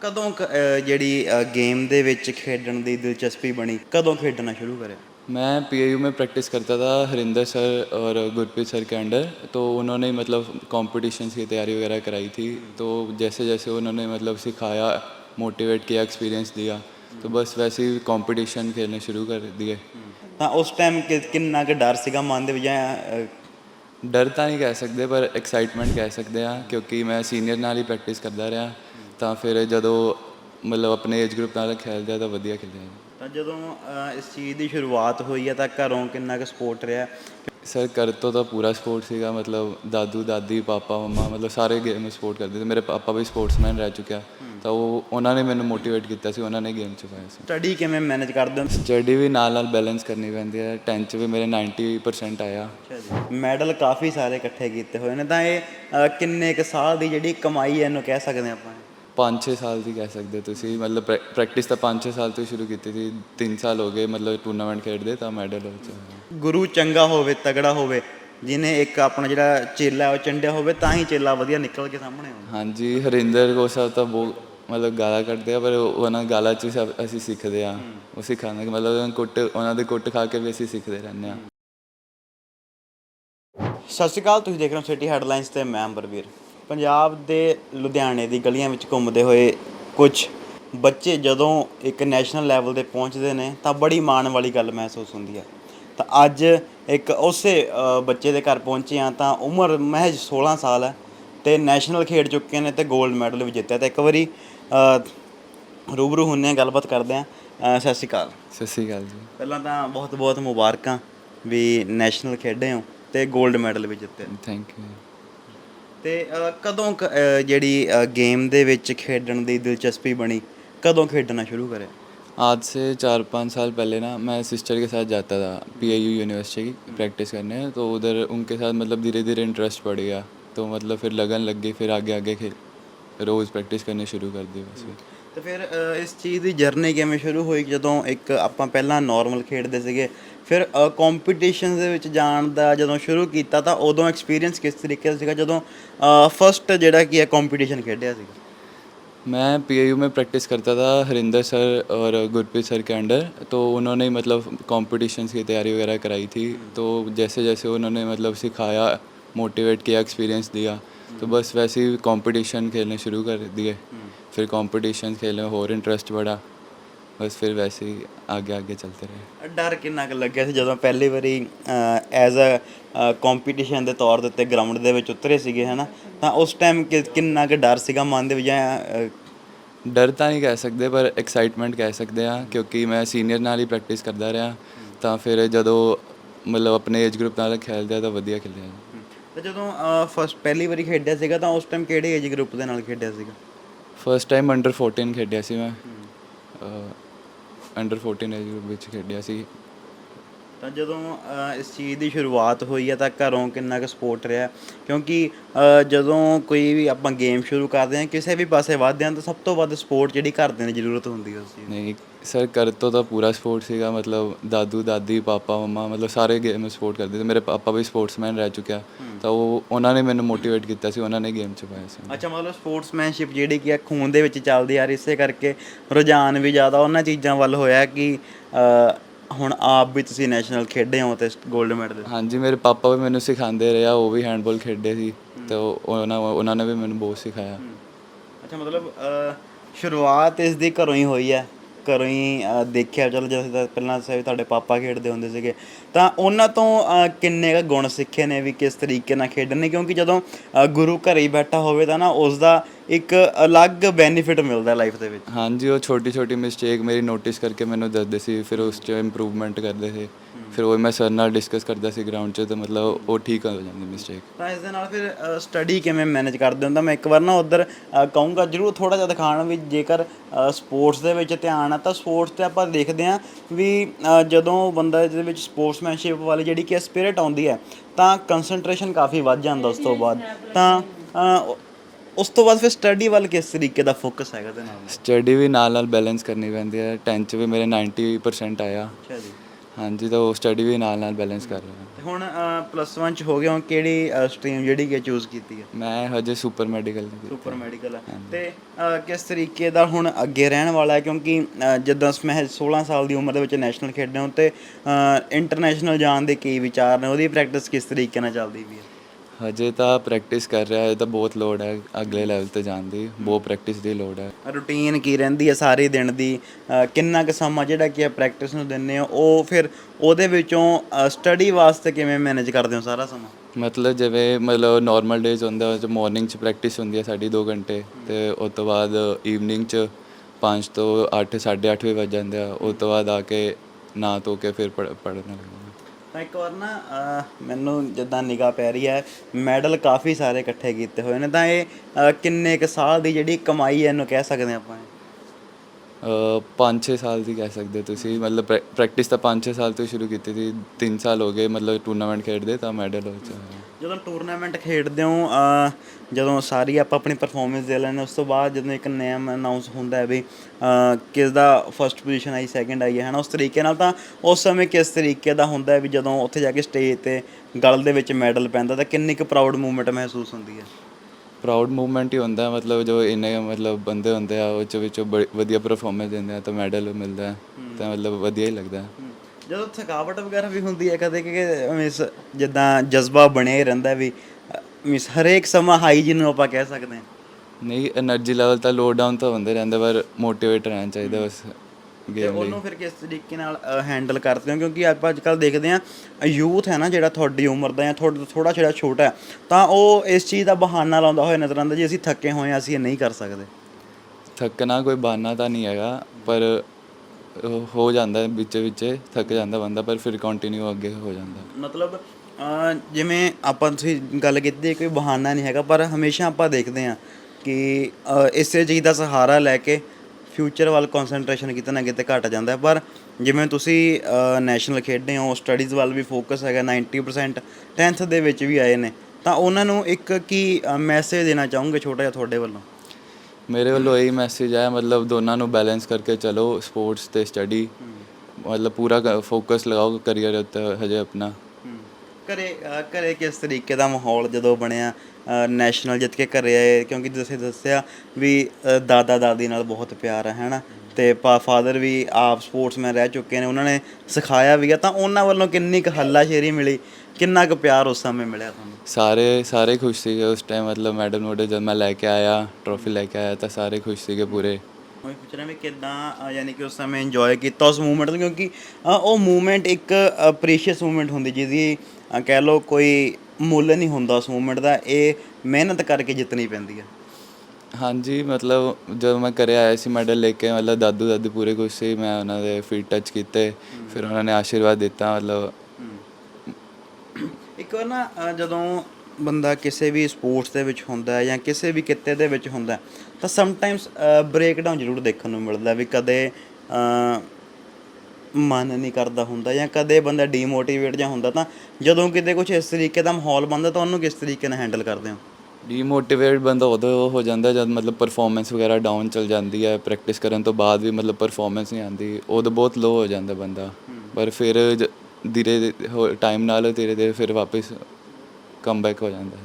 ਕਦੋਂ ਕ- ਅਹ ਜਿਹੜੀ ਗੇਮ ਦੇ ਵਿੱਚ ਖੇਡਣ ਦੀ ਦਿਲਚਸਪੀ ਬਣੀ ਕਦੋਂ ਖੇਡਣਾ ਸ਼ੁਰੂ ਕਰਿਆ मैं पीएयू में प्रैक्टिस करता था हरिंदर सर और गुरप्रीत सर के अंडर तो उन्होंने मतलब कॉम्पिटिशन्स की तैयारी वगैरह कराई थी तो जैसे जैसे उन्होंने मतलब सिखाया मोटिवेट किया एक्सपीरियंस दिया तो बस वैसे ही कंपटीशन खेलने शुरू कर दिए ਤਾਂ ਉਸ ਟਾਈਮ ਕਿੰਨਾ ਕੁ ਡਰ ਸੀਗਾ ਮਨ ਦੇ ਵਿੱਚ ਜਾਂ ਅਹ, ਡਰ ਤਾਂ ਨਹੀਂ ਕਹਿ ਸਕਦੇ ਪਰ ਐਕਸਾਈਟਮੈਂਟ ਕਹਿ ਸਕਦੇ ਆ ਕਿਉਂਕਿ ਮੈਂ ਸੀਨੀਅਰ ਨਾਲ ਹੀ ਪ੍ਰੈਕਟਿਸ ਕਰਦਾ ਰਿਹਾ ਤਾਂ ਫਿਰ ਜਦੋਂ ਮਤਲਬ ਆਪਣੇ ਏਜ ਗਰੁੱਪ ਨਾਲ ਖੇਡਦਾ ਤਾਂ ਵਧੀਆ ਖੇਡਿਆ ਤਾਂ ਜਦੋਂ ਇਸ ਚੀਜ਼ ਦੀ ਸ਼ੁਰੂਆਤ ਹੋਈ ਹੈ ਤਾਂ ਘਰੋਂ ਕਿੰਨਾ ਕੁ ਸਪੋਰਟ ਰਿਹਾ? ਸਰ ਕਰ ਤੋਂ ਤਾਂ ਪੂਰਾ ਸਪੋਰਟ ਸੀਗਾ ਮਤਲਬ ਦਾਦੂ ਦਾਦੀ ਪਾਪਾ ਮਮਾ ਮਤਲਬ ਸਾਰੇ ਗੇਮ ਸਪੋਰਟ ਕਰਦੇ ਸੀ। ਮੇਰੇ ਪਾਪਾ ਵੀ ਸਪੋਰਟਸਮੈਨ ਰਹਿ ਚੁੱਕਿਆ ਤਾਂ ਉਹ ਉਹਨਾਂ ਨੇ ਮੈਨੂੰ ਮੋਟੀਵੇਟ ਕੀਤਾ ਸੀ ਉਹਨਾਂ ਨੇ ਗੇਮ 'ਚ ਪਾਇਆ ਸੀ। ਸਟੱਡੀ ਕਿਵੇਂ ਮੈਨੇਜ ਕਰਦੇ ਹੋ? ਸਟੱਡੀ ਵੀ ਨਾਲ ਨਾਲ ਬੈਲੈਂਸ ਕਰਨੀ ਪੈਂਦੀ ਹੈ 10 'ਚ ਵੀ ਮੇਰੇ 90% ਆਇਆ। ਅੱਛਾ ਜੀ। ਮੈਡਲ ਕਾਫੀ ਸਾਰੇ ਇਕੱਠੇ ਕੀਤੇ ਹੋਏ ਨੇ। ਤਾਂ ਇਹ ਕਿੰਨੇ ਕੁ ਸਾਲ ਦੀ ਜਿਹੜੀ ਕਮਾਈ ਹੈ ਇਹਨੂੰ ਕਹਿ ਸਕਦੇ ਆਪਾਂ? 5-6 ਸਾਲ ਦੀ ਕਹਿ ਸਕਦੇ ਤੁਸੀਂ। ਮਤਲਬ ਪ੍ਰੈਕਟਿਸ ਤਾਂ 5-6 ਸਾਲ ਤੋਂ ਸ਼ੁਰੂ ਕੀਤੀ ਸੀ। 3 ਸਾਲ ਹੋ ਗਏ ਮਤਲਬ ਟੂਰਨਾਮੈਂਟ ਖੇਡਦੇ ਤਾਂ ਮੈਡਲ ਹੋ ਗਿਆ ਗੁਰੂ ਚੰਗਾ ਹੋਵੇ ਤਗੜਾ ਹੋਵੇ ਜਿਹਨੇ ਇੱਕ ਆਪਣਾ ਜਿਹੜਾ ਚੇਲਾ ਉਹ ਚੰਡਿਆ ਹੋਵੇ ਤਾਂ ਹੀ ਚੇਲਾ ਵਧੀਆ ਨਿਕਲ ਕੇ ਸਾਹਮਣੇ ਆਉਂਦਾ। ਹਾਂਜੀ ਹਰਿੰਦਰ ਕੋ ਸਾਹਿਬ ਤਾਂ ਬਹੁਤ ਮਤਲਬ ਗਾਲਾਂ ਕੱਢਦੇ ਆ ਪਰ ਉਹਨਾਂ ਗਾਲਾਂ ਚ ਅਸੀਂ ਸਿੱਖਦੇ ਆ। ਉਹ ਸਿਖਾਉਂਦੇ ਕਿ ਮਤਲਬ ਉਹਨਾਂ ਕੁੱਟ ਉਹਨਾਂ ਦੇ ਕੁੱਟ ਖਾ ਕੇ ਵੀ ਅਸੀਂ ਸਿੱਖਦੇ ਰਹਿੰਦੇ ਆ। ਸਤਿ ਸ਼੍ਰੀ ਅਕਾਲ ਤੁਸੀਂ ਦੇਖ ਰਹੇ ਹੋ ਸਿਟੀ ਹੈਡਲਾਈਨਸ ਤੇ ਮੈਂ ਅੰਬਰਵੀਰ। ਪੰਜਾਬ ਦੇ ਲੁਧਿਆਣੇ ਦੀ ਗਲੀਆਂ ਵਿੱਚ ਘੁੰਮਦੇ ਹੋਏ ਕੁਝ ਬੱਚੇ ਜਦੋਂ ਇੱਕ ਨੈਸ਼ਨਲ ਲੈਵਲ ਤੇ ਪਹੁੰਚਦੇ ਨੇ ਤਾਂ ਬੜੀ ਮਾਣ ਵਾਲੀ ਗੱਲ ਮਹਿਸੂਸ ਹੁੰਦੀ ਹੈ। ਤਾਂ ਅੱਜ ਇੱਕ ਉਸੇ ਬੱਚੇ ਦੇ ਘਰ ਪਹੁੰਚੇ ਆ ਤਾਂ ਉਮਰ ਮਹਿਜ 16 ਸਾਲ ਹੈ ਤੇ ਨੈਸ਼ਨਲ ਖੇਡ ਚੁੱਕੇ ਨੇ ਤੇ 골ਡ ਮੈਡਲ ਵੀ ਜਿੱਤਿਆ ਤੇ ਇੱਕ ਵਾਰੀ ਰੂਬਰੂ ਹੁੰਨੇ ਗੱਲਬਾਤ ਕਰਦੇ ਆ ਸਤਿ ਸ਼੍ਰੀ ਅਕਾਲ। ਸਤਿ ਸ਼੍ਰੀ ਅਕਾਲ ਜੀ। ਪਹਿਲਾਂ ਤਾਂ ਬਹੁਤ ਬਹੁਤ ਮੁਬਾਰਕਾਂ ਵੀ ਨੈਸ਼ਨਲ ਖੇਡੇ ਹੋ ਤੇ 골ਡ ਮੈਡਲ ਵੀ ਜਿੱਤਿਆ ਥੈਂਕ ਯੂ ਤੇ ਅ, ਕਦੋਂ ਕ- ਅ, ਜਿਹੜੀ ਗੇਮ ਦੇ ਵਿੱਚ ਖੇਡਣ ਦੀ ਦਿਲਚਸਪੀ ਬਣੀ ਕਦੋਂ ਖੇਡਣਾ ਸ਼ੁਰੂ ਕਰਿਆ आज से चार पाँच साल पहले ना मैं सिस्टर के साथ जाता था पीआईयू यूनिवर्सिटी की प्रैक्टिस करने तो उधर उनके साथ मतलब धीरे धीरे इंटरेस्ट बढ़ गया तो मतलब फिर लगन लग गई फिर आगे आगे खेल रोज़ प्रैक्टिस करनी शुरू कर दी बस फिर ਤੇ ਫਿਰ ਅ, ਇਸ ਚੀਜ਼ ਦੀ ਜਰਨੀ ਕਿਵੇਂ ਸ਼ੁਰੂ ਹੋਈ ਜਦੋਂ ਇੱਕ ਆਪਾਂ ਪਹਿਲਾਂ ਨਾਰਮਲ ਖੇਡਦੇ ਸੀਗੇ ਫਿਰ ਕੰਪੀਟੀਸ਼ਨ ਦੇ ਵਿੱਚ ਜਾਣ ਦਾ ਜਦੋਂ ਸ਼ੁਰੂ ਕੀਤਾ ਤਾਂ ਉਦੋਂ ਐਕਸਪੀਰੀਅੰਸ ਕਿਸ ਤਰੀਕੇ ਦਾ ਸੀਗਾ ਜਦੋਂ ਫਸਟ ਜਿਹੜਾ ਕੀ ਹੈ ਕੰਪੀਟੀਸ਼ਨ ਖੇਡਿਆ ਸੀਗਾ मैं पीएयू में प्रैक्टिस करता था हरिंदर सर और गुरप्रीत सर के अंडर तो उन्होंने मतलब कॉम्पिटिशन्स की तैयारी वगैरह कराई थी तो जैसे जैसे उन्होंने मतलब सिखाया मोटिवेट किया एक्सपीरियंस दिया तो बस वैसे ही कंपटीशन खेलने शुरू कर दिए फिर कंपटीशन खेलने में और इंटरेस्ट बढ़ा बस फिर वैसे ही आगे आगे चलते रहे ਡਰ ਕਿੰਨਾ ਕੁ ਲੱਗਿਆ ਸੀ ਜਦੋਂ ਪਹਿਲੀ ਵਾਰੀ ਐਜ਼ ਅ ਕੰਪੀਟੀਸ਼ਨ ਦੇ ਤੌਰ ਦੇ ਉੱਤੇ ਗਰਾਊਂਡ ਦੇ ਵਿੱਚ ਉਤਰੇ ਸੀਗੇ ਹਨਾ ਤਾਂ ਉਸ ਟਾਈਮ ਕਿੰਨਾ ਕੁ ਡਰ ਸੀਗਾ ਮਨ ਦੇ ਵਿੱਚ ਜਾਂ ਅ, ਡਰ ਤਾਂ ਨਹੀਂ ਕਹਿ ਸਕਦੇ ਪਰ ਐਕਸਾਈਟਮੈਂਟ ਕਹਿ ਸਕਦੇ ਆ ਕਿਉਂਕਿ ਮੈਂ ਸੀਨੀਅਰ ਨਾਲ ਹੀ ਪ੍ਰੈਕਟਿਸ ਕਰਦਾ ਰਿਹਾ ਤਾਂ ਫਿਰ ਜਦੋਂ ਮਤਲਬ ਆਪਣੇ ਏਜ ਗਰੁੱਪ ਨਾਲ ਖੇਡਦਾ ਤਾਂ ਵਧੀਆ ਖੇਡਿਆ ਤੇ ਜਦੋਂ ਫਸਟ ਪਹਿਲੀ ਵਾਰੀ ਖੇਡਿਆ ਸੀਗਾ ਤਾਂ ਉਸ ਟਾਈਮ ਕਿਹੜੇ ਏਜ ਗਰੁੱਪ ਦੇ ਨਾਲ ਖੇਡਿਆ ਸੀਗਾ ਫਸਟ ਟਾਈਮ ਅੰਡਰ 14 ਖੇਡਿਆ ਸੀ ਮੈਂ। ਅੰਡਰ 14 ਏਜ ਗਰੁੱਪ ਵਿੱਚ ਖੇਡਿਆ ਸੀ। ਤਾਂ ਜਦੋਂ ਇਸ ਚੀਜ਼ ਦੀ ਸ਼ੁਰੂਆਤ ਹੋਈ ਹੈ ਤਾਂ ਘਰੋਂ ਕਿੰਨਾ ਕੁ ਸਪੋਰਟ ਰਿਹਾ? ਕਿਉਂਕਿ ਜਦੋਂ ਕੋਈ ਵੀ ਆਪਾਂ ਗੇਮ ਸ਼ੁਰੂ ਕਰਦੇ ਹਾਂ ਕਿਸੇ ਵੀ ਪਾਸੇ ਵਧਦੇ ਹਾਂ ਤਾਂ ਸਭ ਤੋਂ ਵੱਧ ਸਪੋਰਟ ਜਿਹੜੀ ਘਰਦਿਆਂ ਦੀ ਜ਼ਰੂਰਤ ਹੁੰਦੀ ਹੈ ਉਸ ਚੀਜ਼ ਦੀ। ਨਹੀਂ ਸਰ ਕਰ ਤੋਂ ਤਾਂ ਪੂਰਾ ਸਪੋਰਟ ਸੀਗਾ ਮਤਲਬ ਦਾਦੂ ਦਾਦੀ ਪਾਪਾ ਮਮਾ ਮਤਲਬ ਸਾਰੇ ਗੇਮ ਨੂੰ ਸਪੋਰਟ ਕਰਦੇ ਸੀ। ਮੇਰੇ ਪਾਪਾ ਵੀ ਸਪੋਰਟਸਮੈਨ ਰਹਿ ਚੁੱਕਿਆ ਤਾਂ ਉਹ ਉਹਨਾਂ ਨੇ ਮੈਨੂੰ ਮੋਟੀਵੇਟ ਕੀਤਾ ਸੀ ਉਹਨਾਂ ਨੇ ਗੇਮ 'ਚ ਪਾਇਆ ਸੀ। ਅੱਛਾ ਮਤਲਬ ਸਪੋਰਟਸਮੈਨਸ਼ਿਪ ਜਿਹੜੀ ਕੀ ਹੈ ਖੂਨ ਦੇ ਵਿੱਚ ਚੱਲਦੀ ਆ ਰਹੀ ਇਸੇ ਕਰਕੇ ਰੁਝਾਨ ਵੀ ਜ਼ਿਆਦਾ ਉਹਨਾਂ ਚੀਜ਼ਾਂ ਵੱਲ ਹੋਇਆ ਕਿ ਹੁਣ ਆਪ ਵੀ ਤੁਸੀਂ ਨੈਸ਼ਨਲ ਖੇਡੇ ਹੋ ਤੇ 골ਡ ਮੈਡਲ ਹਾਂਜੀ ਮੇਰੇ ਪਾਪਾ ਵੀ ਮੈਨੂੰ ਸਿਖਾਉਂਦੇ ਰਹੇ ਆ ਉਹ ਵੀ ਹੈਂਡਬਾਲ ਖੇਡੇ ਸੀ। ਤੇ ਉਹ- ਉਹਨਾਂ ਉਹਨਾਂ ਨੇ ਵੀ ਮੈਨੂੰ ਬਹੁਤ ਸਿਖਾਇਆ। ਅੱਛਾ ਮਤਲਬ ਸ਼ੁਰੂਆਤ ਇਸ ਦੀ ਘਰੋਂ ਹੀ ਹੋਈ ਹੈ। ਘਰੋਂ ਹੀ ਦੇਖਿਆ। ਚਲੋ ਜਦੋਂ ਪਹਿਲਾਂ ਸੇ ਤੁਹਾਡੇ ਪਾਪਾ ਖੇਡਦੇ ਹੁੰਦੇ ਸੀਗੇ। ਤਾਂ ਉਹਨਾਂ ਤੋਂ ਕਿੰਨੇ ਕੁ ਗੁਣ ਸਿੱਖੇ ਨੇ ਵੀ ਕਿਸ ਤਰੀਕੇ ਨਾਲ ਖੇਡਣੇ ਕਿਉਂਕਿ ਜਦੋਂ ਗੁਰੂ ਘਰੇ ਹੀ ਬੈਠਾ ਹੋਵੇ ਤਾਂ ਨਾ ਉਸ ਦਾ ਇੱਕ ਅਲੱਗ ਬੈਨੀਫਿਟ ਮਿਲਦਾ ਲਾਈਫ ਦੇ ਵਿੱਚ। ਹਾਂਜੀ, ਉਹ ਛੋਟੀ ਛੋਟੀ ਮਿਸਟੇਕ ਮੇਰੀ ਨੋਟਿਸ ਕਰਕੇ ਮੈਨੂੰ ਦੱਸਦੇ ਸੀ, ਫਿਰ ਉਸ 'ਚ ਇੰਪਰੂਵਮੈਂਟ ਕਰਦੇ ਸੀ। ਫਿਰ ਉਹ ਮੈਂ ਸਰ ਨਾਲ ਡਿਸਕਸ ਕਰਦਾ ਸੀ ਗਰਾਊਂਡ 'ਚ ਤਾਂ ਮਤਲਬ ਉਹ ਠੀਕ ਹੋ ਜਾਂਦੀ ਮਿਸਟੇਕ ਤਾਂ ਇਸ ਦੇ ਨਾਲ ਫਿਰ ਸਟੱਡੀ ਕਿਵੇਂ ਮੈਨੇਜ ਕਰਦੇ ਹੁੰਦਾ ਮੈਂ ਇੱਕ ਵਾਰ ਨਾ ਉਧਰ ਕਹੂੰਗਾ ਜਰੂਰ ਥੋੜਾ ਜਿਹਾ ਦਿਖਾਣ ਵੀ ਜੇਕਰ ਸਪੋਰਟਸ ਦੇ ਵਿੱਚ ਧਿਆਨ ਆ ਤਾਂ ਸਪੋਰਟਸ ਤੇ ਆਪਾਂ ਦੇਖਦੇ ਆ ਵੀ ਜਦੋਂ ਬੰਦਾ ਇਹਦੇ ਵਿੱਚ ਸਪੋਰਟਸਮੈਨਸ਼ਿਪ ਵਾਲੀ ਜਿਹੜੀ ਕਿ ਸਪਿਰਿਟ ਆਉਂਦੀ ਹੈ ਤਾਂ ਕਨਸੈਂਟਰੇਸ਼ਨ ਕਾਫੀ ਵੱਧ ਜਾਂਦਾ ਉਸ ਤੋਂ ਬਾਅਦ। ਤਾਂ ਉਸ ਤੋਂ ਬਾਅਦ ਫਿਰ ਸਟੱਡੀ ਵੱਲ ਕਿਸ ਤਰੀਕੇ ਦਾ ਫੋਕਸ ਹੈਗਾ ਤੇ ਨਾਲ? ਸਟੱਡੀ ਵੀ ਨਾਲ ਨਾਲ ਬੈਲੈਂਸ ਕਰਨੀ ਪੈਂਦੀ ਹੈ। 10 ਚ ਵੀ ਮੇਰੇ 90% ਆਇਆ। ਅੱਛਾ ਜੀ। ਹਾਂਜੀ ਤਾਂ ਉਹ ਸਟੱਡੀ ਵੀ ਨਾਲ ਨਾਲ ਬੈਲੈਂਸ ਕਰ ਰਿਹਾ ਤੇ ਹੁਣ ਪਲੱਸ 1 ਚ ਹੋ ਗਿਆ ਹੁਣ ਕਿਹੜੀ ਸਟਰੀਮ ਜਿਹੜੀ ਕਿ ਚੂਜ਼ ਕੀਤੀ ਹੈ ਮੈਂ ਹਜੇ ਸੁਪਰ ਮੈਡੀਕਲ ਸੁਪਰ ਮੈਡੀਕਲ ਹੈ ਤੇ ਅ, ਕਿਸ ਤਰੀਕੇ ਦਾ ਹੁਣ ਅੱਗੇ ਰਹਿਣ ਵਾਲਾ ਹੈ? ਕਿਉਂਕਿ ਅ, ਜਦੋਂ ਮੈਂ 16 ਸਾਲ ਦੀ ਉਮਰ ਦੇ ਵਿੱਚ ਨੈਸ਼ਨਲ ਖੇਡਿਆ ਹਾਂ ਤੇ ਇੰਟਰਨੈਸ਼ਨਲ ਜਾਣ ਦੇ ਕੀ ਵਿਚਾਰ ਨੇ? ਉਹਦੀ ਪ੍ਰੈਕਟਿਸ ਕਿਸ ਤਰੀਕੇ ਨਾਲ ਚੱਲਦੀ ਵੀ ਹੈ ਹਜੇ ਤਾਂ ਪ੍ਰੈਕਟਿਸ ਕਰ ਰਿਹਾ ਹੈ ਤਾਂ ਬਹੁਤ ਲੋਡ ਹੈ ਅਗਲੇ ਲੈਵਲ ਤੇ ਜਾਣ ਦੀ ਬਹੁਤ ਪ੍ਰੈਕਟਿਸ ਦੀ ਲੋਡ ਹੈ। ਰੂਟੀਨ ਕੀ ਰਹਿੰਦੀ ਹੈ ਸਾਰੇ ਦਿਨ ਦੀ? ਅ, ਕਿੰਨਾ ਕੁ ਸਮਾਂ ਜਿਹੜਾ ਕਿ ਪ੍ਰੈਕਟਿਸ ਨੂੰ ਦਿੰਦੇ ਹੋ? ਉਹ ਫਿਰ ਉਹਦੇ ਵਿੱਚੋਂ ਸਟੱਡੀ ਵਾਸਤੇ ਕਿਵੇਂ ਮੈਨੇਜ ਕਰਦੇ ਹੋ ਸਾਰਾ ਸਮਾਂ? ਮਤਲਬ ਜਿਵੇਂ ਮਤਲਬ ਨਾਰਮਲ ਡੇਜ਼ ਹੁੰਦਾ ਉਹ 'ਚ ਮਾਰਨਿੰਗ 'ਚ ਪ੍ਰੈਕਟਿਸ ਹੁੰਦੀ ਹੈ ਸਾਡੀ 2 ਘੰਟੇ ਤੇ ਉਸ ਤੋਂ ਬਾਅਦ ਈਵਨਿੰਗ 'ਚ 5 ਤੋਂ 8 8:30 ਵਜੇ ਵੱਜ ਜਾਂਦੇ ਆ ਉਸ ਤੋਂ ਬਾਅਦ ਆ ਕੇ ਨਹਾ ਧੋ ਕੇ ਫਿਰ ਪੜ੍ਹ- ਪੜ੍ਹਨ ਲੱਗਦਾ ਤਾਂ ਇੱਕ ਵਾਰ ਨਾ ਅ, ਮੈਨੂੰ ਜਿੱਦਾਂ ਨਿਗਾਹ ਪੈ ਰਹੀ ਹੈ ਮੈਡਲ ਕਾਫੀ ਸਾਰੇ ਇਕੱਠੇ ਕੀਤੇ ਹੋਏ ਨੇ ਤਾਂ ਇਹ ਅ, ਕਿੰਨੇ ਕੁ ਸਾਲ ਦੀ ਜਿਹੜੀ ਕਮਾਈ ਹੈ ਇਹਨੂੰ ਕਹਿ ਸਕਦੇ ਹਾਂ ਆਪਾਂ? 5-6 ਸਾਲ ਦੀ ਕਹਿ ਸਕਦੇ ਹੋ ਤੁਸੀਂ। ਮਤਲਬ ਪ੍ਰੈਕਟਿਸ ਤਾਂ 5-6 ਸਾਲ ਤੋਂ ਹੀ ਸ਼ੁਰੂ ਕੀਤੀ ਸੀ। 3 ਸਾਲ ਹੋ ਗਏ ਮਤਲਬ ਟੂਰਨਾਮੈਂਟ ਖੇਡਦੇ ਤਾਂ ਮੈਡਲ ਹੋ ਜਾਇਆ ਜਦੋਂ ਟੂਰਨਾਮੈਂਟ ਖੇਡਦੇ ਹੋ ਜਦੋਂ ਸਾਰੀ ਆਪਾਂ ਆਪਣੀ ਪਰਫਾਰਮੈਂਸ ਦੇ ਲੈਣੇ ਉਸ ਤੋਂ ਬਾਅਦ ਜਦੋਂ ਇੱਕ ਨੇਮ ਅਨਾਉਂਸ ਹੁੰਦਾ ਹੈ ਵੀ ਕਿਸ ਦਾ ਫਰਸਟ ਪੋਜੀਸ਼ਨ ਆਈ ਸੈਕੰਡ ਆਈ ਹੈ, ਹਨਾ, ਉਸ ਤਰੀਕੇ ਨਾਲ ਤਾਂ ਉਸ ਸਮੇਂ ਕਿਸ ਤਰੀਕੇ ਦਾ ਹੁੰਦਾ ਹੈ ਵੀ ਜਦੋਂ ਉੱਥੇ ਜਾ ਕੇ ਸਟੇਜ ਤੇ ਗਲ ਦੇ ਵਿੱਚ ਮੈਡਲ ਪੈਂਦਾ, ਤਾਂ ਕਿੰਨੀ ਕੁ ਪ੍ਰਾਊਡ ਮੂਵਮੈਂਟ ਮਹਿਸੂਸ ਹੁੰਦੀ ਹੈ? ਪ੍ਰਾਊਡ ਮੂਵਮੈਂਟ ਹੀ ਹੁੰਦਾ ਮਤਲਬ ਜੋ ਇੰਨੇ ਮਤਲਬ ਬੰਦੇ ਹੁੰਦੇ ਆ ਉਹ ਚ ਵਿੱਚੋਂ ਵਧੀਆ ਪਰਫਾਰਮੈਂਸ ਦਿੰਦੇ ਆ ਤਾਂ ਮੈਡਲ ਮਿਲਦਾ ਤਾਂ ਮਤਲਬ ਵਧੀਆ ਹੀ ਲੱਗਦਾ ਜਦੋਂ ਥਕਾਵਟ ਵਗੈਰਾ ਵੀ ਹੁੰਦੀ ਹੈ ਕਦੇ ਕਿ ਮਿਸ ਜਿੱਦਾਂ ਜਜ਼ਬਾ ਬਣਿਆ ਹੀ ਰਹਿੰਦਾ ਵੀ ਮਿਸ ਹਰੇਕ ਸਮਾਂ ਹਾਈ ਜਿਹਨੂੰ ਆਪਾਂ ਕਹਿ ਸਕਦੇ ਹਾਂ। ਨਹੀਂ એનર્ਜੀ ਲੈਵਲ ਤਾਂ ਲੋ ਡਾਊਨ ਤਾਂ ਹੁੰਦੇ ਰਹਿੰਦੇ ਪਰ ਮੋਟੀਵੇਟ ਰਹਿਣਾ ਚਾਹੀਦਾ ਬਸ। ਤੇ ਲਈ ਉਹਨੂੰ ਫਿਰ ਕਿਸ ਤਰੀਕੇ ਨਾਲ ਹੈਂਡਲ ਕਰਦੇ ਹੋ? ਕਿਉਂਕਿ ਆਪਾਂ ਅੱਜ ਕੱਲ ਦੇਖਦੇ ਆ ਯੂਥ ਹੈ ਨਾ ਜਿਹੜਾ ਤੁਹਾਡੀ ਉਮਰ ਦਾ ਜਾਂ ਤੁਹਾਡੇ ਤੋਂ ਥੋੜਾ ਜਿਹੜਾ ਛੋਟਾ ਹੈ ਤਾਂ ਉਹ ਇਸ ਚੀਜ਼ ਦਾ ਬਹਾਨਾ ਲਾਉਂਦਾ ਹੋਇਆ ਨਜ਼ਰ ਆਉਂਦਾ ਜੀ ਅਸੀਂ ਥੱਕੇ ਹੋਏ ਆ ਅਸੀਂ ਇਹ ਨਹੀਂ ਕਰ ਸਕਦੇ। ਥੱਕਣਾ ਕੋਈ ਬਹਾਨਾ ਤਾਂ ਨਹੀਂ ਹੈਗਾ ਪਰ ਹੋ ਜਾਂਦਾ ਹੈ ਵਿੱਚ ਵਿੱਚ ਥੱਕ ਜਾਂਦਾ ਬੰਦਾ ਪਰ ਫਿਰ ਕੰਟੀਨਿਊ ਅੱਗੇ ਹੋ ਜਾਂਦਾ। ਮਤਲਬ ਅਹ, ਜਿਵੇਂ ਆਪਾਂ ਤੁਸੀਂ ਗੱਲ ਕੀਤੀ ਹੈ, ਕੋਈ ਬਹਾਨਾ ਨਹੀਂ ਹੈਗਾ ਪਰ ਹਮੇਸ਼ਾ ਆਪਾਂ ਦੇਖਦੇ ਆ ਕਿ ਅਹ, ਇਸੇ ਚੀਜ਼ ਦਾ ਸਹਾਰਾ ਲੈ ਕੇ ਫਿਊਚਰ ਵੱਲ ਕਨਸੈਂਟਰੇਸ਼ਨ ਕਿਤੇ ਨਾ ਕਿਤੇ ਘਟ ਜਾਂਦਾ ਹੈ। ਪਰ ਜਿਵੇਂ ਤੁਸੀਂ ਨੈਸ਼ਨਲ ਖੇਡਦੇ ਹੋ ਸਟੱਡੀਜ਼ ਵੱਲ ਵੀ ਫੋਕਸ ਹੈਗਾ 90% 10th ਦੇ ਵਿੱਚ ਵੀ ਆਏ ਨੇ। ਤਾਂ ਉਹਨਾਂ ਨੂੰ ਇੱਕ ਕੀ ਮੈਸੇਜ ਦੇਣਾ ਚਾਹੋਗੇ ਛੋਟਾ ਜਿਹਾ ਤੁਹਾਡੇ ਵੱਲੋਂ? ਮੇਰੇ ਵੱਲੋਂ ਇਹੀ ਮੈਸੇਜ ਹੈ ਮਤਲਬ ਦੋਨਾਂ ਨੂੰ ਬੈਲੈਂਸ ਕਰਕੇ ਚਲੋ ਸਪੋਰਟਸ ਤੇ ਸਟੱਡੀ ਮਤਲਬ ਪੂਰਾ ਫੋਕਸ ਲਗਾਓ ਕਰੀਅਰ ਉੱਤੇ ਹਜੇ ਆਪਣਾ। ਘਰੇ ਘਰੇ ਕਿਸ ਤਰੀਕੇ ਦਾ ਮਾਹੌਲ ਜਦੋਂ ਬਣਿਆ? ਨੈਸ਼ਨਲ ਜਿੱਤ ਕੇ ਘਰੇ ਆਏ ਕਿਉਂਕਿ ਤੁਸੀਂ ਦੱਸਿਆ ਵੀ ਦਾਦਾ ਦਾਦੀ ਨਾਲ ਬਹੁਤ ਪਿਆਰ ਹੈ ਹੈਨਾ? ਤੇ ਪਾ ਫਾਦਰ ਵੀ ਆਪ ਸਪੋਰਟਸਮੈਨ ਰਹਿ ਚੁੱਕੇ ਨੇ ਉਹਨਾਂ ਨੇ ਸਿਖਾਇਆ ਵੀ ਆ ਤਾਂ ਉਹਨਾਂ ਵੱਲੋਂ ਕਿੰਨੀ ਕੁ ਹੱਲਾਸ਼ੇਰੀ ਮਿਲੀ ਕਿੰਨਾ ਕੁ ਪਿਆਰ ਉਸ ਸਮੇਂ ਮਿਲਿਆ ਤੁਹਾਨੂੰ? ਸਾਰੇ ਸਾਰੇ ਖੁਸ਼ ਸੀਗੇ ਉਸ ਟਾਈਮ ਮਤਲਬ ਮੈਡਲ ਮੋਡਲ ਜਦ ਮੈਂ ਲੈ ਕੇ ਆਇਆ ਟਰੋਫੀ ਲੈ ਕੇ ਆਇਆ ਤਾਂ ਸਾਰੇ ਖੁਸ਼ ਸੀਗੇ ਪੂਰੇ। ਮੈਂ ਪੁੱਛ ਰਿਹਾ ਵੀ ਕਿਦਾਂ ਯਾਨੀ ਕਿ ਉਸ ਸਮੇਂ ਇੰਜੋਏ ਕੀਤਾ ਉਸ ਮੂਵਮੈਂਟ ਨੂੰ ਕਿਉਂਕਿ ਉਹ ਮੂਵਮੈਂਟ ਇੱਕ ਪ੍ਰੀਸ਼ੀਅਸ ਮੂਵਮੈਂਟ ਹੁੰਦੀ ਜਿਹਦੀ ਕਹਿ ਲਓ ਕੋਈ ਮੁੱਲ ਨਹੀਂ ਹੁੰਦਾ ਉਸ ਮੂਵਮੈਂਟ ਦਾ ਇਹ ਮਿਹਨਤ ਕਰਕੇ ਜਿੱਤਣੀ ਪੈਂਦੀ ਹੈ ਹਾਂਜੀ ਮਤਲਬ ਜਦੋਂ ਮੈਂ ਘਰੇ ਆਇਆ ਸੀ ਮੈਡਲ ਲੈ ਕੇ ਮਤਲਬ ਦਾਦੂ ਦਾਦੀ ਪੂਰੇ ਖੁਸ਼ ਸੀ ਮੈਂ ਉਹਨਾਂ ਦੇ ਫੀਟ ਟੱਚ ਕੀਤੇ ਫਿਰ ਉਹਨਾਂ ਨੇ ਆਸ਼ੀਰਵਾਦ ਦਿੱਤਾ ਮਤਲਬ ਇੱਕ ਵਾਰ ਨਾ ਅ, ਜਦੋਂ ਬੰਦਾ ਕਿਸੇ ਵੀ ਸਪੋਰਟਸ ਦੇ ਵਿੱਚ ਹੁੰਦਾ ਹੈ ਜਾਂ ਕਿਸੇ ਵੀ ਕਿੱਤੇ ਦੇ ਵਿੱਚ ਹੁੰਦਾ ਹੈ, ਤਾਂ ਸਮਟਾਈਮਸ ਬ੍ਰੇਕ ਡਾਊਨ ਜ਼ਰੂਰ ਦੇਖਣ ਨੂੰ ਮਿਲਦਾ ਵੀ ਕਦੇ ਅ, ਮਨ ਨਹੀਂ ਕਰਦਾ ਹੁੰਦਾ ਜਾਂ ਕਦੇ ਬੰਦਾ ਡੀਮੋਟੀਵੇਟ ਜਾਂ ਹੁੰਦਾ ਤਾਂ ਜਦੋਂ ਕਿਤੇ ਕੁਝ ਇਸ ਤਰੀਕੇ ਦਾ ਮਾਹੌਲ ਬਣਦਾ ਤਾਂ ਉਹਨੂੰ ਕਿਸ ਤਰੀਕੇ ਨਾਲ ਹੈਂਡਲ ਕਰਦੇ ਹੋ? ਡੀਮੋਟੀਵੇਟ ਬੰਦਾ ਉਦੋਂ ਹੋ ਜਾਂਦਾ ਜਦ ਮਤਲਬ ਪਰਫਾਰਮੈਂਸ ਵਗੈਰਾ ਡਾਊਨ ਚਲ ਜਾਂਦੀ ਹੈ ਪ੍ਰੈਕਟਿਸ ਕਰਨ ਤੋਂ ਬਾਅਦ ਵੀ ਮਤਲਬ ਪਰਫਾਰਮੈਂਸ ਨਹੀਂ ਆਉਂਦੀ ਉਦੋਂ ਬਹੁਤ ਲੋ ਹੋ ਜਾਂਦਾ ਬੰਦਾ। ਪਰ ਫਿਰ ਧੀਰੇ ਟਾਈਮ ਨਾਲ ਧੀਰੇ ਧੀਰੇ ਫਿਰ ਵਾਪਸ ਕਮਬੈਕ ਹੋ ਜਾਂਦਾ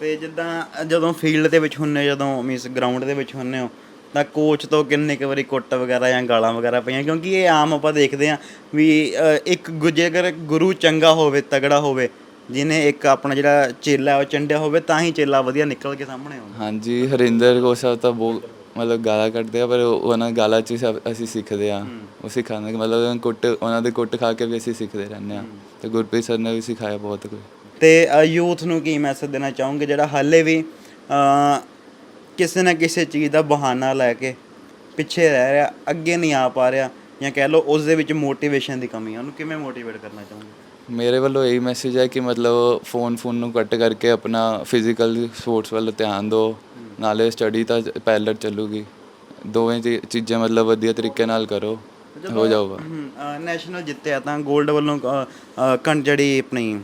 ਤੇ ਜਿੱਦਾਂ ਜਦੋਂ ਫੀਲਡ ਦੇ ਵਿੱਚ ਹੁੰਨੇ ਜਦੋਂ ਮੀਨਸ ਗਰਾਊਂਡ ਦੇ ਵਿੱਚ ਹੁੰਨੇ ਹੋ ਤਾਂ ਕੋਚ ਤੋਂ ਕਿੰਨੇ ਕੁ ਵਾਰੀ ਕੁੱਟ ਵਗੈਰਾ ਜਾਂ ਗਾਲਾਂ ਵਗੈਰਾ ਪਈਆਂ? ਕਿਉਂਕਿ ਇਹ ਆਮ ਆਪਾਂ ਦੇਖਦੇ ਆ ਵੀ ਇੱਕ ਜੇਕਰ ਗੁਰੂ ਚੰਗਾ ਹੋਵੇ ਤਗੜਾ ਹੋਵੇ ਜਿਹਨੇ ਇੱਕ ਆਪਣਾ ਜਿਹੜਾ ਚੇਲਾ ਉਹ ਚੰਡਿਆ ਹੋਵੇ ਤਾਂ ਹੀ ਚੇਲਾ ਵਧੀਆ ਨਿਕਲ ਕੇ ਸਾਹਮਣੇ ਆਉਂਦਾ। ਹਾਂਜੀ ਹਰਿੰਦਰ ਕੋਸਾ ਤਾਂ ਬਹੁਤ ਮਤਲਬ ਗਾਲਾਂ ਕੱਢਦੇ ਆ ਪਰ ਉਹ- ਉਹਨਾਂ ਗਾਲਾਂ ਚ ਅਸੀਂ ਸਿੱਖਦੇ ਆ ਉਹ ਸਿਖਾਉਂਦੇ ਕਿ ਮਤਲਬ ਉਹਨਾਂ ਕੁੱਟ ਉਹਨਾਂ ਦੇ ਕੁੱਟ ਖਾ ਕੇ ਵੀ ਅਸੀਂ ਸਿੱਖਦੇ ਰਹਿੰਦੇ ਆ ਤੇ ਗੁਰਪ੍ਰੀਤ ਸਰ ਨੇ ਵੀ ਸਿਖਾਇਆ ਬਹੁਤ ਕੁਝ ਤੇ ਯੂਥ ਨੂੰ ਕੀ ਮੈਸੇਜ ਦੇਣਾ ਚਾਹੋਗੇ? ਜਿਹੜਾ ਹਾਲੇ ਵੀ ਕਿਸੇ ਨਾ ਕਿਸੇ ਚੀਜ਼ ਦਾ ਬਹਾਨਾ ਲੈ ਕੇ ਪਿੱਛੇ ਰਹਿ ਰਿਹਾ ਅੱਗੇ ਨਹੀਂ ਆ ਪਾ ਰਿਹਾ ਜਾਂ ਕਹਿ ਲਓ ਉਸ ਦੇ ਵਿੱਚ ਮੋਟੀਵੇਸ਼ਨ ਦੀ ਕਮੀ ਹੈ ਉਹਨੂੰ ਕਿਵੇਂ ਮੋਟੀਵੇਟ ਕਰਨਾ ਚਾਹੋਗੇ? ਮੇਰੇ ਵੱਲੋਂ ਇਹੀ ਮੈਸੇਜ ਹੈ ਕਿ ਮਤਲਬ ਫੋਨ ਫੋਨ ਨੂੰ ਕੱਟ ਕਰਕੇ ਆਪਣਾ ਫਿਜ਼ੀਕਲ ਸਪੋਰਟਸ ਵੱਲ ਧਿਆਨ ਦਿਓ ਨਾਲੇ ਸਟੱਡੀ ਤਾਂ ਪੈਰਲਲ ਚੱਲੂਗੀ ਦੋਵੇਂ ਚੀ- ਚੀਜ਼ਾਂ ਮਤਲਬ ਵਧੀਆ ਤਰੀਕੇ ਨਾਲ ਕਰੋ ਹੋ ਜਾਊਗਾ। ਨੈਸ਼ਨਲ ਜਿੱਤਿਆ ਤਾਂ 골ਡ ਵੱਲੋਂ ਅ, ਅ, ਕਣ ਜਿਹੜੀ ਆਪਣੀ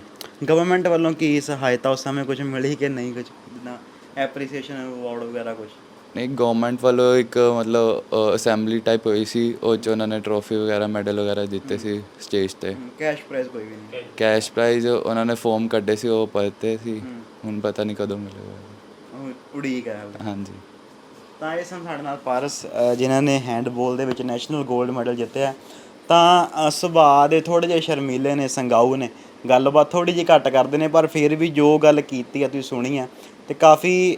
ਗਵਰਨਮੈਂਟ ਵੱਲੋਂ ਕੀ ਸਹਾਇਤਾ ਉਸ ਸਮੇਂ ਕੁਝ ਮਿਲੀ ਕਿ ਨਹੀਂ ਕੁਝ ਜਿੱਦਾਂ ਐਪਰੀਸੀਏਸ਼ਨ ਅਵਾਰਡ ਵਗੈਰਾ ਕੁਝ ਨਹੀਂ ਗਵਰਨਮੈਂਟ ਵੱਲੋਂ ਇੱਕ ਮਤਲਬ ਅਸੈਂਬਲੀ ਟਾਈਪ ਹੋਈ ਸੀ ਉਹ 'ਚ ਉਹਨਾਂ ਨੇ ਟਰੋਫੀ ਵਗੈਰਾ ਮੈਡਲ ਵਗੈਰਾ ਦਿੱਤੇ ਸੀ ਸਟੇਜ ਤੇ। ਕੈਸ਼ ਪ੍ਰਾਈਜ਼ ਕੋਈ ਵੀ ਨਹੀਂ। ਕੈਸ਼ ਪ੍ਰਾਈਜ਼ ਉਹਨਾਂ ਨੇ ਫੋਮ ਕੱਢੇ ਸੀ ਉਹ ਪੜਤੇ ਸੀ। ਹੁਣ ਪਤਾ ਨਹੀਂ ਕਦੋਂ ਮਿਲੇਗਾ ਹੈ। ਹਾਲੇ। ਹਾਂਜੀ। ਤਾਂ ਇਹ ਸਨ ਸਾਡੇ ਨਾਲ ਪਾਰਸ ਜਿਨ੍ਹਾਂ ਨੇ ਹੈਂਡਬਾਲ ਦੇ ਵਿੱਚ ਨੈਸ਼ਨਲ 골ਡ ਮੈਡਲ ਜਿੱਤਿਆ। ਤਾਂ ਸੁਭਾਅ ਦੇ ਥੋੜੇ ਜਿਹੇ ਸ਼ਰਮੀਲੇ ਨੇ ਸੰਗਾਊ ਨੇ। ਗੱਲਬਾਤ ਥੋੜੀ ਜਿਹੀ ਘੱਟ ਕਰਦੇ ਨੇ, ਪਰ ਫਿਰ ਵੀ ਜੋ ਗੱਲ ਕੀਤੀ ਆ ਤੁਸੀਂ ਸੁਣੀ ਆ, ਤੇ ਕਾਫੀ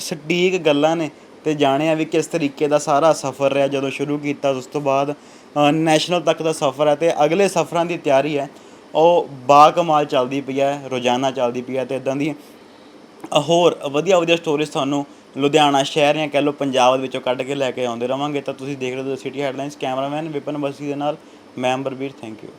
ਸਟੀਕ ਗੱਲਾਂ ਨੇ, ਤੇ ਜਾਣਿਆ ਵੀ ਕਿਸ ਤਰੀਕੇ ਦਾ ਸਾਰਾ ਸਫ਼ਰ ਰਿਹਾ ਜਦੋਂ ਸ਼ੁਰੂ ਕੀਤਾ, ਉਸ ਤੋਂ ਬਾਅਦ ਨੈਸ਼ਨਲ ਤੱਕ ਦਾ ਸਫ਼ਰ ਹੈ ਤੇ ਅਗਲੇ ਸਫ਼ਰਾਂ ਦੀ ਤਿਆਰੀ ਹੈ, ਉਹ ਬਾ ਕਮਾਲ ਚੱਲਦੀ ਪਈ ਹੈ, ਰੋਜ਼ਾਨਾ ਚੱਲਦੀ ਪਈ ਹੈ, ਤੇ ਇਦਾਂ ਦੀ ਹੋਰ, ਵਧੀਆ ਵਧੀਆ ਸਟੋਰੀਜ਼ ਤੁਹਾਨੂੰ ਲੁਧਿਆਣਾ ਸ਼ਹਿਰ ਜਾਂ ਕਹਿ ਲਓ ਪੰਜਾਬ ਦੇ ਵਿੱਚੋਂ ਕੱਢ ਕੇ ਲੈ ਕੇ ਆਉਂਦੇ ਰਵਾਂਗੇ, ਤਾਂ ਤੁਸੀਂ ਦੇਖ ਰਹੇ ਹੋ city headlines cameraman Vipan Bassi ਦੇ ਨਾਲ, ਮੈਂ ਅੰਬਰਵੀਰ ਥੈਂਕ ਯੂ